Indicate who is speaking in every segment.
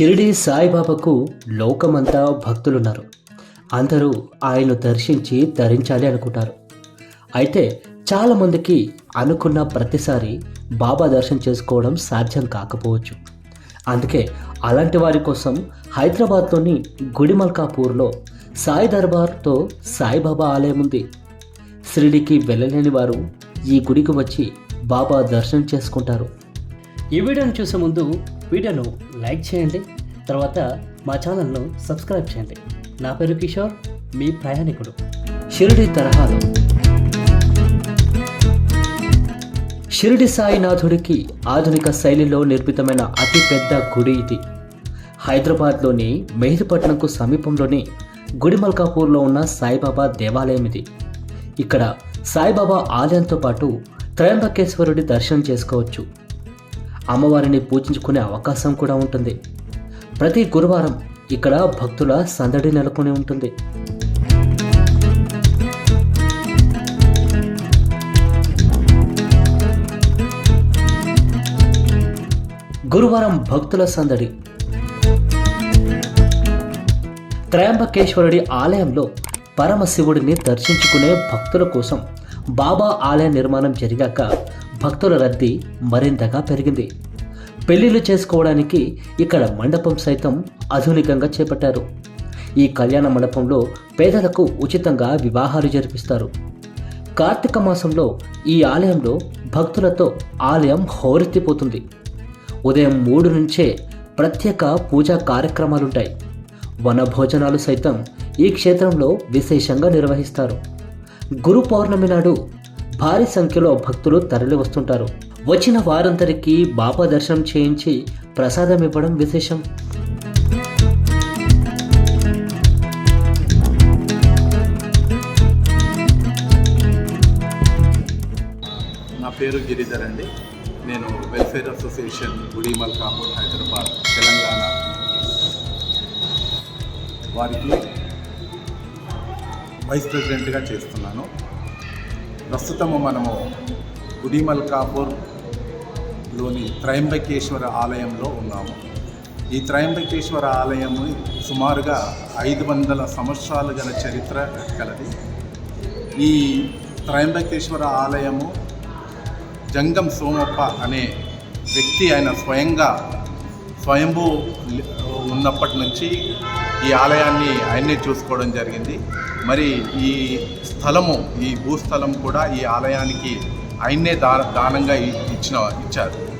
Speaker 1: షిరిడి సాయిబాబాకు లోకమంతా భక్తులున్నారు. అందరూ ఆయన్ను దర్శించి ధరించాలి అనుకుంటారు. అయితే చాలామందికి అనుకున్న ప్రతిసారి బాబా దర్శనం చేసుకోవడం సాధ్యం కాకపోవచ్చు. అందుకే అలాంటి వారి కోసం హైదరాబాద్లోని గుడిమల్కాపూర్లో సాయి దర్బార్తో సాయిబాబా ఆలయం ఉంది. షిరిడికి వెళ్ళలేని వారు ఈ గుడికి వచ్చి బాబా దర్శనం చేసుకుంటారు. ఈ వీడియోను చూసే ముందు వీడియోను లైక్ చేయండి. తర్వాత మా ఛానల్ను సబ్స్క్రైబ్ చేయండి. నా పేరు కిషోర్ మీ ప్రయాణికుడు. షిరిడి తరహాలో. షిరిడి సాయినాథుడికి ఆధునిక శైలిలో నిర్మితమైన అతిపెద్ద గుడి ఇది. హైదరాబాద్లోని మెహిదపట్నంకు సమీపంలోని గుడిమల్కాపూర్లో ఉన్న సాయిబాబా దేవాలయం ఇది. ఇక్కడ సాయిబాబా ఆలయంతో పాటు త్రయంబకేశ్వరుడి దర్శనం చేసుకోవచ్చు. అమ్మవారిని పూజించుకునే అవకాశం కూడా ఉంటుంది. ప్రతి గురువారం ఇక్కడ భక్తుల సందడి నెలకొని ఉంటుంది. గురువారం భక్తుల సందడి. త్రయంబకేశ్వరుడి ఆలయంలో పరమశివుడిని దర్శించుకునే భక్తుల కోసం బాబా ఆలయ నిర్మాణం జరిగాక భక్తుల రద్దీ మరింతగా పెరిగింది. పెళ్ళిళ్ళు చేసుకోవడానికి ఇక్కడ మండపం సైతం ఆధునికంగా చేపట్టారు. ఈ కళ్యాణ మండపంలో పేదలకు ఉచితంగా వివాహాలు జరిపిస్తారు. కార్తీక మాసంలో ఈ ఆలయంలో భక్తులతో ఆలయం హోరెత్తిపోతుంది. ఉదయం మూడు నుంచే ప్రత్యేక పూజా కార్యక్రమాలుంటాయి. వనభోజనాలు సైతం ఈ క్షేత్రంలో విశేషంగా నిర్వహిస్తారు. గురు పౌర్ణమి నాడు భారీ సంఖ్యలో భక్తులు తరలి వస్తుంటారు. వచ్చిన వారందరికీ బాబా దర్శనం చేయించి ప్రసాదం ఇవ్వడం విశేషం.
Speaker 2: నా పేరు గిరిధర్ అండి. నేను welfare association Gudimalkapur Hyderabad Telangana. వారికి వైస్ ప్రెసిడెంట్గా చేస్తున్నాను. ప్రస్తుతము మనము గుడిమల్కాపూర్లోని త్రయంబకేశ్వర ఆలయంలో ఉన్నాము. ఈ త్రయంబకేశ్వర ఆలయము సుమారుగా ఐదు వందల సంవత్సరాలు గల చరిత్ర కలది ఈ త్రయంబకేశ్వర ఆలయము జంగం సోమప్ప అనే వ్యక్తి ఆయన స్వయంగా స్వయంభూ ఉన్నప్పటి నుంచి ఈ ఆలయాన్ని ఆయన్నే చూసుకోవడం జరిగింది. మరి ఈ స్థలము ఈ భూస్థలం కూడా ఈ ఆలయానికి ఆయన్నే దా దానంగా ఇచ్చిన ఇచ్చారు.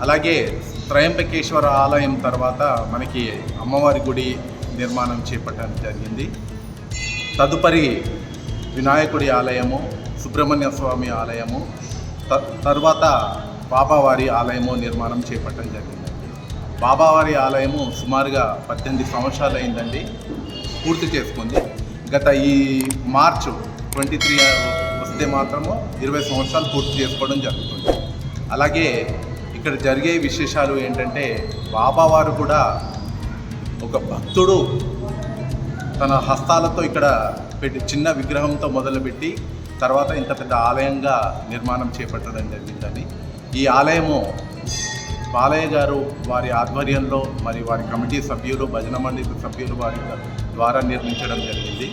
Speaker 2: అలాగే త్రయంబకేశ్వర ఆలయం తర్వాత మనకి అమ్మవారి గుడి నిర్మాణం చేపట్టడం జరిగింది. తదుపరి వినాయకుడి ఆలయము సుబ్రహ్మణ్య స్వామి ఆలయము త- తర్వాత బాబావారి ఆలయము నిర్మాణం చేపట్టడం జరిగింది. బాబావారి ఆలయము సుమారుగా పద్దెనిమిది సంవత్సరాలు అయిందండి పూర్తి చేసుకుంది. గత ఈ మార్చ్ ట్వంటీ త్రీ వస్తే మాత్రము ఇరవై సంవత్సరాలు పూర్తి చేసుకోవడం జరుగుతుంది. అలాగే ఇక్కడ జరిగే విశేషాలు ఏంటంటే బాబావారు కూడా ఒక భక్తుడు. తన హస్తాలతో ఇక్కడ పెట్టి చిన్న విగ్రహంతో మొదలుపెట్టి తర్వాత ఇంత పెద్ద ఆలయంగా నిర్మాణం చేపట్టడం జరిగిందని. ఈ ఆలయము బాలయ్య గారు వారి ఆధ్వర్యంలో మరి వారి కమిటీ సభ్యులు భజన మండలి సభ్యులు వారి ద్వారా నిర్మించడం జరిగింది.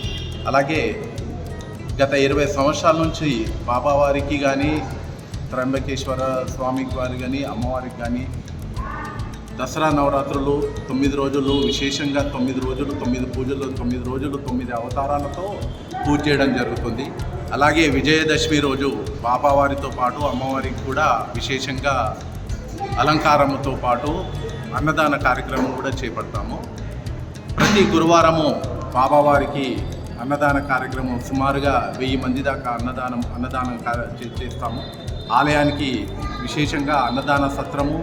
Speaker 2: అలాగే గత ఇరవై సంవత్సరాల నుంచి బాబావారికి కానీ త్రంబకేశ్వర స్వామికి వారి కానీ అమ్మవారికి కానీ దసరా నవరాత్రులు తొమ్మిది రోజులు విశేషంగా తొమ్మిది రోజులు తొమ్మిది పూజలు తొమ్మిది రోజులు తొమ్మిది అవతారాలతో పూజ చేయడం జరుగుతుంది. అలాగే విజయదశమి రోజు బాబావారితో పాటు అమ్మవారికి కూడా విశేషంగా అలంకారంతో పాటు అన్నదాన కార్యక్రమం కూడా చేపడతాము. ప్రతి గురువారము బాబావారికి అన్నదాన కార్యక్రమం సుమారుగా వెయ్యి మంది దాకా అన్నదానం అన్నదానం చేస్తాము. ఆలయానికి విశేషంగా అన్నదాన సత్రము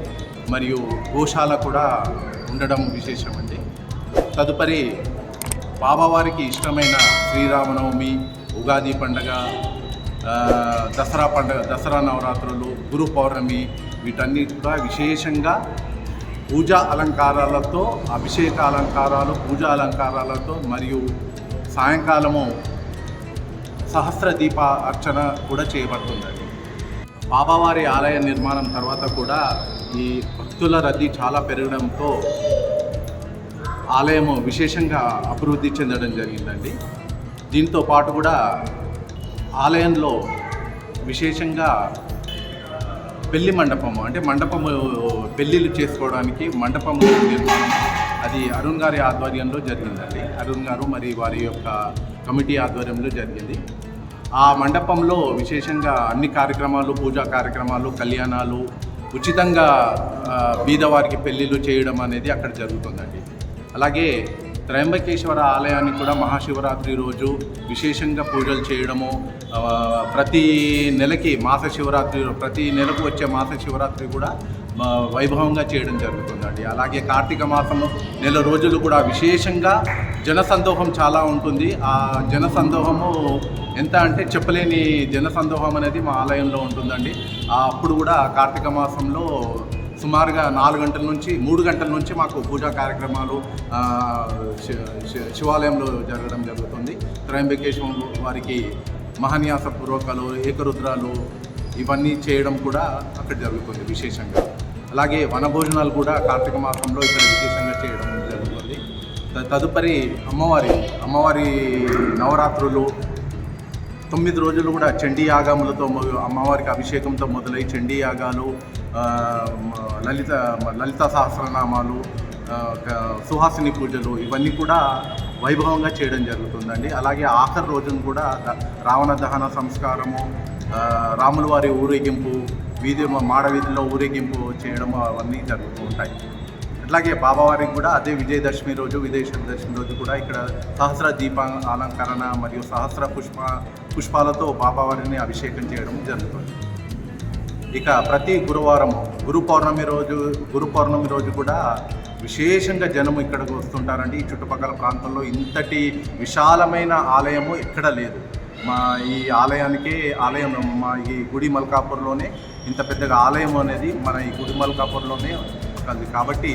Speaker 2: మరియు గోశాల కూడా ఉండడం విశేషమండి. తదుపరి బాబావారికి ఇష్టమైన శ్రీరామనవమి ఉగాది పండగ దసరా పండగ దసరా నవరాత్రులు గురు పౌర్ణమి వీటన్నిటి కూడా విశేషంగా పూజా అలంకారాలతో అభిషేక అలంకారాలు పూజా అలంకారాలతో మరియు సాయంకాలము సహస్ర దీప అర్చన కూడా చేయబడుతుందండి. బాబావారి ఆలయ నిర్మాణం తర్వాత కూడా ఈ భక్తుల రద్దీ చాలా పెరగడంతో ఆలయము విశేషంగా అభివృద్ధి చెందడం జరిగిందండి. దీంతో పాటు కూడా ఆలయంలో విశేషంగా పెళ్ళి మండపము అంటే మండపము పెళ్ళిళ్ళు చేసుకోవడానికి మండపము నిర్మాణం అది అరుణ్ గారి ఆధ్వర్యంలో జరిగిందండి. అరుణ్ గారు మరి వారి యొక్క కమిటీ ఆధ్వర్యంలో జరిగింది. ఆ మండపంలో విశేషంగా అన్ని కార్యక్రమాలు పూజా కార్యక్రమాలు కళ్యాణాలు ఉచితంగా బీదవారికి పెళ్ళిళ్ళు చేయడం అనేది అక్కడ జరుగుతుందండి. అలాగే త్రయంబకేశ్వర ఆలయానికి కూడా మహాశివరాత్రి రోజు విశేషంగా పూజలు చేయడము ప్రతి నెలకి మాస శివరాత్రి ప్రతి నెలకు వచ్చే మాస శివరాత్రి కూడా వైభవంగా చేయడం జరుగుతుందండి. అలాగే కార్తీక మాసము నెల రోజులు కూడా విశేషంగా జనసందోహం చాలా ఉంటుంది. ఆ జనసందోహము ఎంత అంటే చెప్పలేని జనసందోహం అనేది మా ఆలయంలో ఉంటుందండి. అప్పుడు కూడా కార్తీక మాసంలో సుమారుగా నాలుగు గంటల నుంచి మూడు గంటల నుంచి మాకు పూజా కార్యక్రమాలు శివాలయంలో జరగడం జరుగుతుంది. త్రయంబకేశ్వరం వారికి మహాన్యాస పూర్వకాలు ఏకరుద్రాలు ఇవన్నీ చేయడం కూడా అక్కడ జరుగుతుంది విశేషంగా. అలాగే వనభోజనాలు కూడా కార్తీక మాసంలో ఇక్కడ విశేషంగా చేయడం జరుగుతుంది. తదుపరి అమ్మవారి అమ్మవారి నవరాత్రులు తొమ్మిది రోజులు కూడా చండీ యాగములతో అమ్మవారికి అభిషేకంతో మొదలై చండీ యాగాలు లలిత లలిత సహస్రనామాలు సుహాసిని పూజలు ఇవన్నీ కూడా వైభవంగా చేయడం జరుగుతుందండి. అలాగే ఆఖరి రోజున కూడా రావణ దహన సంస్కారము రాముల వారి ఊరేగింపు వీధి మాడ వీధిలో ఊరేగింపు చేయడం అవన్నీ జరుగుతూ ఉంటాయి. అట్లాగే బాబావారికి కూడా అదే విజయదశమి రోజు విజయదశమి రోజు కూడా ఇక్కడ సహస్ర దీప అలంకరణ మరియు సహస్ర పుష్ప పుష్పాలతో బాబావారిని అభిషేకం చేయడం జరుగుతుంది. ఇక ప్రతి గురువారం గురు పౌర్ణమి రోజు గురు పౌర్ణమి రోజు కూడా విశేషంగా జనం ఇక్కడికి వస్తుంటారండి. ఈ చుట్టుపక్కల ప్రాంతంలో ఇంతటి విశాలమైన ఆలయము ఎక్కడ లేదు. మా ఈ ఆలయానికి ఆలయం మా ఈ గుడి మల్కాపూర్లోనే ఇంత పెద్దగా ఆలయం అనేది మన ఈ గుడి మల్కాపూర్లోనే కాబట్టి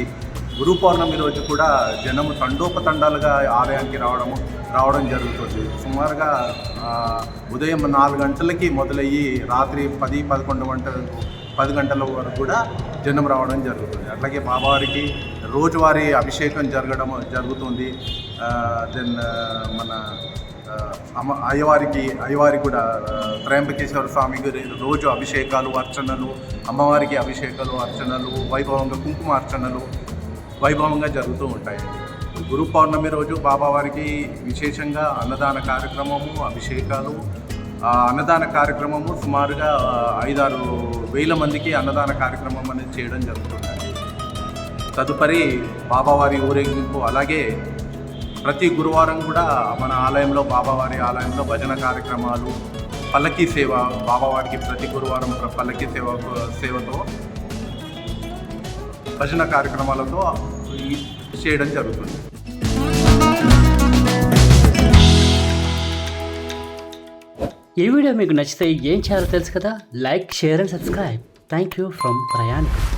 Speaker 2: గురు పౌర్ణమి రోజు కూడా జనము తండోపతండాలుగా ఆలయానికి రావడము రావడం జరుగుతుంది. సుమారుగా ఉదయం నాలుగు గంటలకి మొదలయ్యి రాత్రి పది పదకొండు గంటల పది గంటల వరకు కూడా జనం రావడం జరుగుతుంది. అట్లాగే బాబావారికి రోజువారీ అభిషేకం జరగడం జరుగుతుంది. దెన్ మన అమ్మ అయ్యవారికి అయ్యవారికి కూడా త్రయంబకేశ్వర స్వామి గారి రోజు అభిషేకాలు అర్చనలు అమ్మవారికి అభిషేకాలు అర్చనలు వైభవంగా కుంకుమ అర్చనలు వైభవంగా జరుగుతూ ఉంటాయి. గురు పౌర్ణమి రోజు బాబావారికి విశేషంగా అన్నదాన కార్యక్రమము అభిషేకాలు. ఆ అన్నదాన కార్యక్రమము సుమారుగా ఐదారు వేల మందికి అన్నదాన కార్యక్రమం అనేది చేయడం జరుగుతుంది. తదుపరి బాబావారి ఊరేగింపు. అలాగే ప్రతి గురువారం కూడా మన ఆలయంలో బాబావారి ఆలయంలో భజన కార్యక్రమాలు పల్లకీ సేవ బాబావారికి ప్రతి గురువారం పల్లకీ సేవ సేవతో భజన కార్యక్రమాలతో చేయడం జరుగుతుంది.
Speaker 1: ఈ వీడియో మీకు నచ్చితే ఏం చేయాలో తెలుసు కదా? Like share and subscribe. Thank you from ప్రయాణికులు